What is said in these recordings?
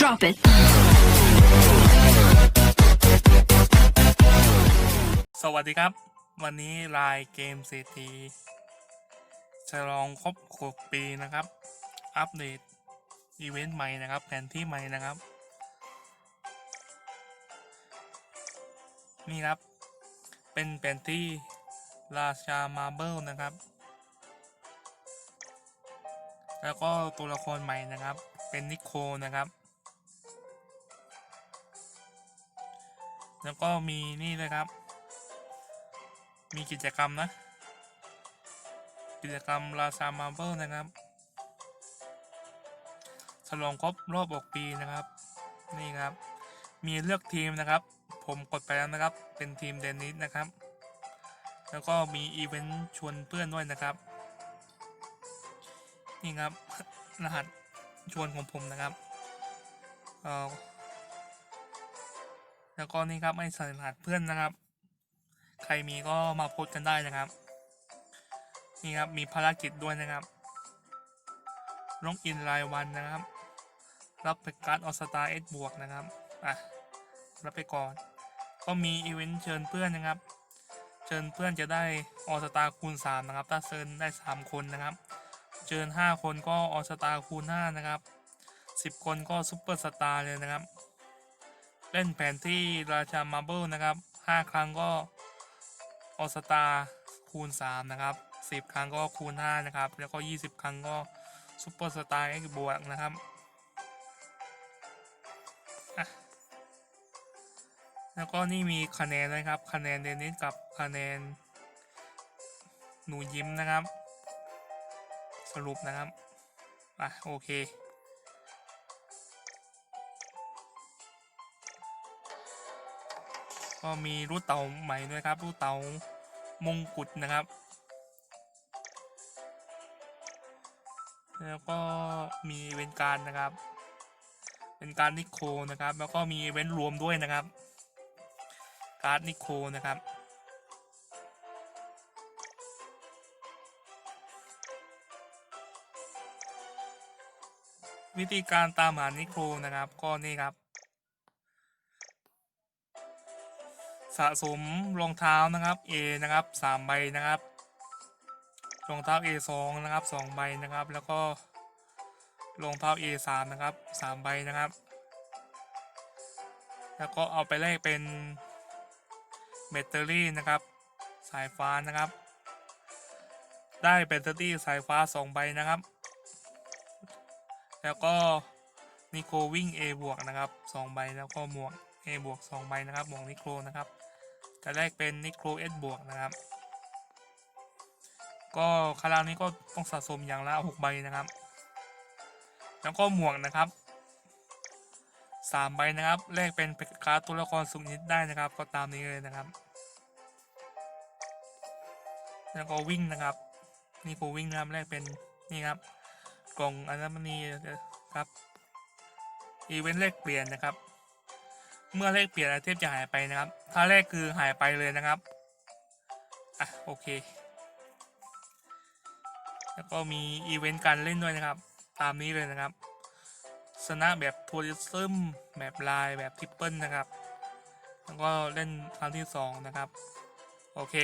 Drop it. สวัสดีครับ วันนี้รายเกมเศรษฐีฉลองครบ 6 ปีนะครับ อัปเดต อีเวนต์ใหม่นะครับ แผนที่ใหม่นะครับ นี่ครับ เป็นแผนที่ราชามาเบิลนะครับ แล้วก็ตัวละครใหม่นะครับ เป็นนิโคนะครับ แล้วก็มีนี่เลยครับ มีกิจกรรมนะ กิจกรรมราซามาเบิลนะครับฉลองครบรอบ 6 ปีนะครับ นี่ครับ มีเลือกทีมนะครับ ผมกดไปแล้วนะครับ เป็นทีมเดนนิสนะครับ แล้วก็มีอีเวนต์ชวนเพื่อนด้วยนะครับ นี่ครับ รหัสชวนของผมนะครับ เอ่อ แล้วก็นี่ครับไม่ใส่รหัสเพื่อนนะครับ ใครมีก็มาโพสกันได้นะครับ นี่ครับมีภารกิจด้วยนะครับลงอินรายวันนะครับ รับเป็นการ์ดออสตาเอสบวกนะครับอะรับไปก่อน ก็มีอีเวนต์เชิญเพื่อนนะครับ เชิญเพื่อนจะได้ออสตาคูณ 3 นะครับ ถ้าเชิญได้ 3 คนนะครับ เชิญ 5 คนก็ออสตาคูณ 5 นะครับ 10 คนก็ซุปเปอร์สตาร์เลยนะครับ เล่นแผนที่ราชามาเบิลนะครับ 5 ครั้งก็ออสตาคูณ 3 นะครับ 10 ครั้งก็คูณ 5 นะครับ แล้วก็ 20 ครั้งก็ซูเปอร์สตาร์เอ็กบวกนะครับแล้วก็นี่มีคะแนนนะครับ คะแนนเดนนิสกับคะแนน หนูยิ้มนะครับ สรุปนะครับอะโอเค ก็มีรูปเต่าใหม่ด้วยครับ รูปเต่ามงกุฎนะครับ แล้วก็มีเวนการนะครับ เป็นการนิโคนะครับ แล้วก็มีเว้นรวมด้วยนะครับ การ์ดนิโคนะครับวิธีการตามหานิโคนะครับก็นี่ครับ สะสมรองเท้านะครับ A นะครับสามใบนะครับรองเท้า A สองนะครับสองใบนะครับ แล้วก็รองเท้า A สามนะครับสามใบนะครับ แล้วก็เอาไปแลกเป็นแบตเตอรี่นะครับ สายฟ้านะครับ ได้แบตเตอรี่สายฟ้าสองใบนะครับ แล้วก็นิโควิ่ง A บวกนะครับสองใบแล้วก็หมวก A บวกสองใบนะครับหมวกนิโครนะครับ จะแรกเป็นนิโคร S บวกนะครับ ก็คาราวนี้ก็ต้องสะสมอย่างละหกใบนะครับ แล้วก็หมวกนะครับสามใบนะครับแลกเป็นการ์ดตัวละครสุกนิดได้นะครับ ก็ตามนี้เลยนะครับ แล้วก็วิ่งนะครับ นี่โควิ่งนะครับแลกเป็นนี่ครับ กล่องอัญมณีครับอีเวนต์เลขเปลี่ยนนะครับ เมื่อเลขเปลี่ยนไอเทมจะหายไปนะครับ ถ้าเลขคือหายไปเลยนะครับ อะโอเค แล้วก็มีอีเวนต์การเล่นด้วยนะครับ ตามนี้เลยนะครับชนะแบบทัวริซึมแบบลายแบบทริปเปิลนะครับ แล้วก็เล่นครั้งที่สองนะครับ โอเค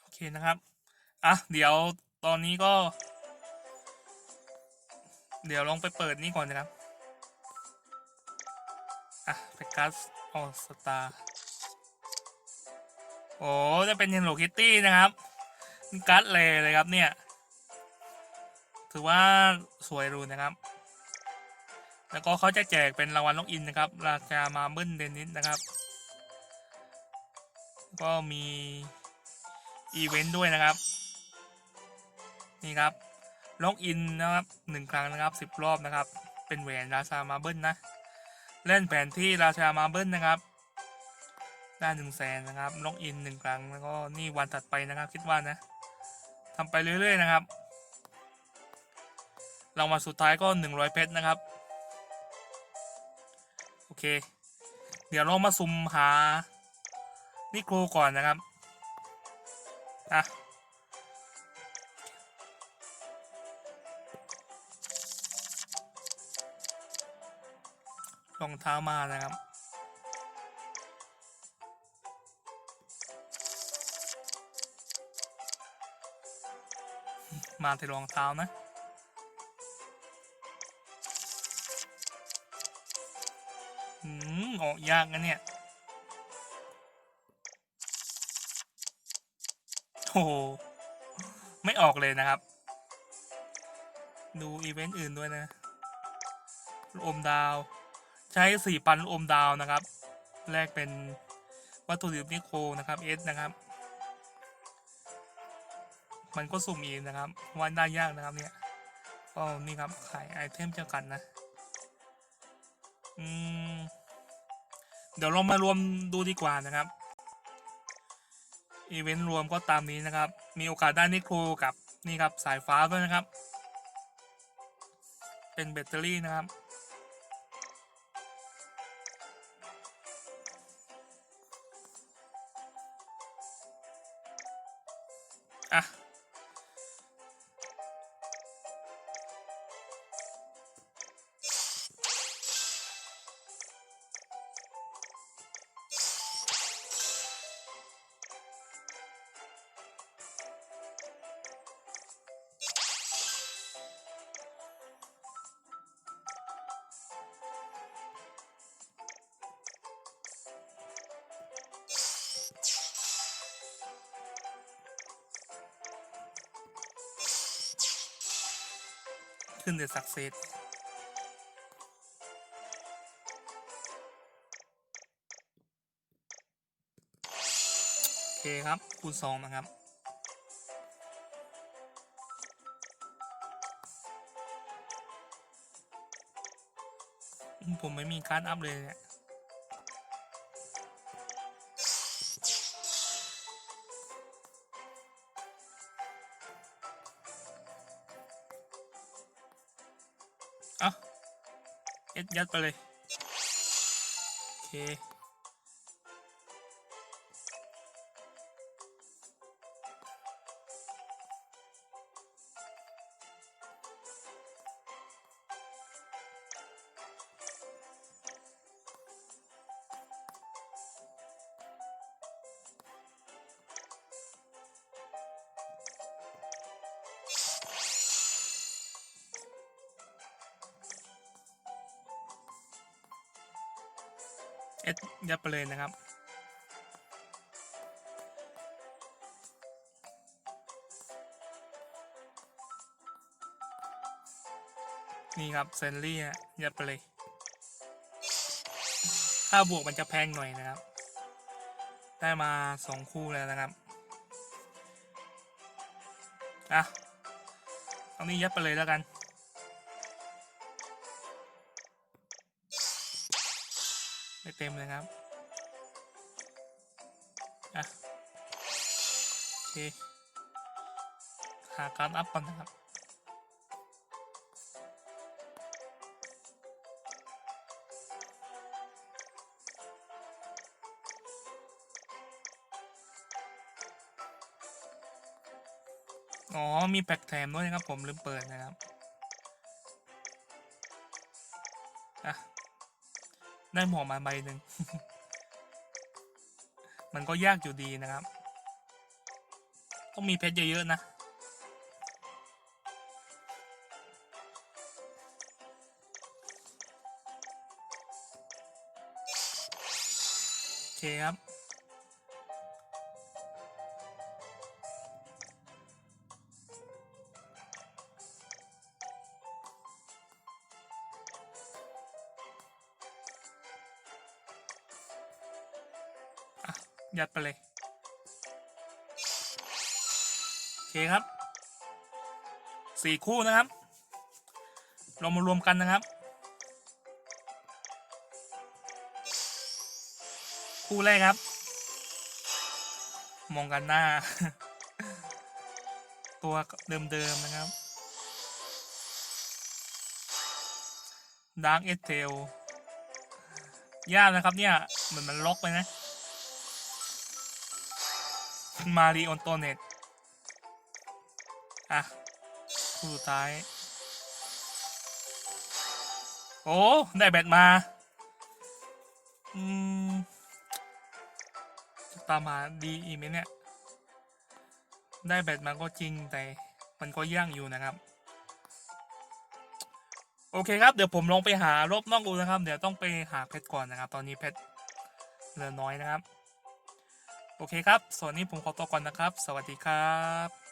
โอเคนะครับ อะ เดี๋ยวตอนนี้ก็ เดี๋ยวลองไปเปิดนี่ก่อนนะครับ อะไปกัสออสตาโอ้จะเป็น Hello Kitty นะครับกัสเลยเลยครับเนี่ย ถือว่าสวยรูนะครับ แล้วก็เขาจะแจกเป็นรางวัลล็อกอินนะครับ ราคามาเบิ้ลเดนนิสนะครับ ก็มีอีเวนต์ด้วยนะครับ นี่ครับ ล็อกอินนะครับหนึ่งครั้งนะครับสิบรอบนะครับ เป็นแหวนราชามาเบิลนะ เล่นแผนที่ราชามาเบิลนะครับได้หนึ่งแสนนะครับล็อกอินหนึ่งครั้งแล้วก็นี่วันถัดไปนะครับ คิดว่านะทำไปเรื่อย ๆ นะครับรางวัลสุดท้ายก็หนึ่งร้อยเพชรนะครับ โอเค เดี๋ยวเรามาซุ่มหานิโครก่อนนะครับ อะ รองเท้ามานะครับ มาที่รองเท้านะอืมออกยากนะเนี่ยโอ้ไม่ออกเลยนะครับ ดูอีเวนต์อื่นด้วยนะลูกอมดาว ใช้สี่ปันลูกอมดาวนะครับแรกเป็นวัตถุดิบนิโคนะครับเอสนะครับ มันก็สุ่มอีกนะครับวันได้ยากนะครับเนี่ยก็นี่ครับขายไอเทมเจ้ากันนะอืมเดี๋ยวเรามารวมดูดีกว่านะครับอีเวนต์รวมก็ตามนี้นะครับ มีโอกาสได้นิโครกับนี่ครับสายฟ้าด้วยนะครับ เป็นแบตเตอรี่นะครับ อ่ ขึ้นเด e สักเซสโอเคครับ คูณสองนะครับผมไม่มีการดอัพเลยเนี่ย เอ็ดยัดไปเลย โอเค ดยัดไปเลยนะครับ นี่ครับเซนลี่ยัดไปเลย ถ้าบวกมันจะแพงหน่อยนะครับ ได้มาสองคู่แล้วนะครับ อะเอานี้ยัดไปเลยแล้วกัน เต็มเลยครับอะโอเคหาการอัพก่อนนะครับอ๋อ มีแพ็กแถมด้วยนะครับ ผมลืมเปิดนะครับ ได้หมวกมาใบหนึ่ง มันก็ยากอยู่ดีนะครับ ต้องมีเพชรเยอะๆนะ โอเคครับ ยัดไปเลย โอเคครับสี่คู่นะครับ เรามารวมกันนะครับ คู่แรกครับ มองกันหน้า ตัวเดิมๆนะครับ Dark e t a l ยากนะครับเนี่ย เหมือนมันล็อกไปนะ มารีออนโตเน็ตอะคู่สุดท้าย โอ้ ได้แบตมา อืมจะตามหาดีอีกไหมเนี่ย ได้แบตมาก็จริงแต่มันก็ย่างอยู่นะครับ โอเคครับ เดี๋ยวผมลองไปหารอบนอกดูนะครับ เดี๋ยวต้องไปหาเพชรก่อนนะครับ ตอนนี้เพชรเหลือน้อยนะครับ โอเคครับ ส่วนนี้ผมขอตัวก่อนนะครับ สวัสดีครับ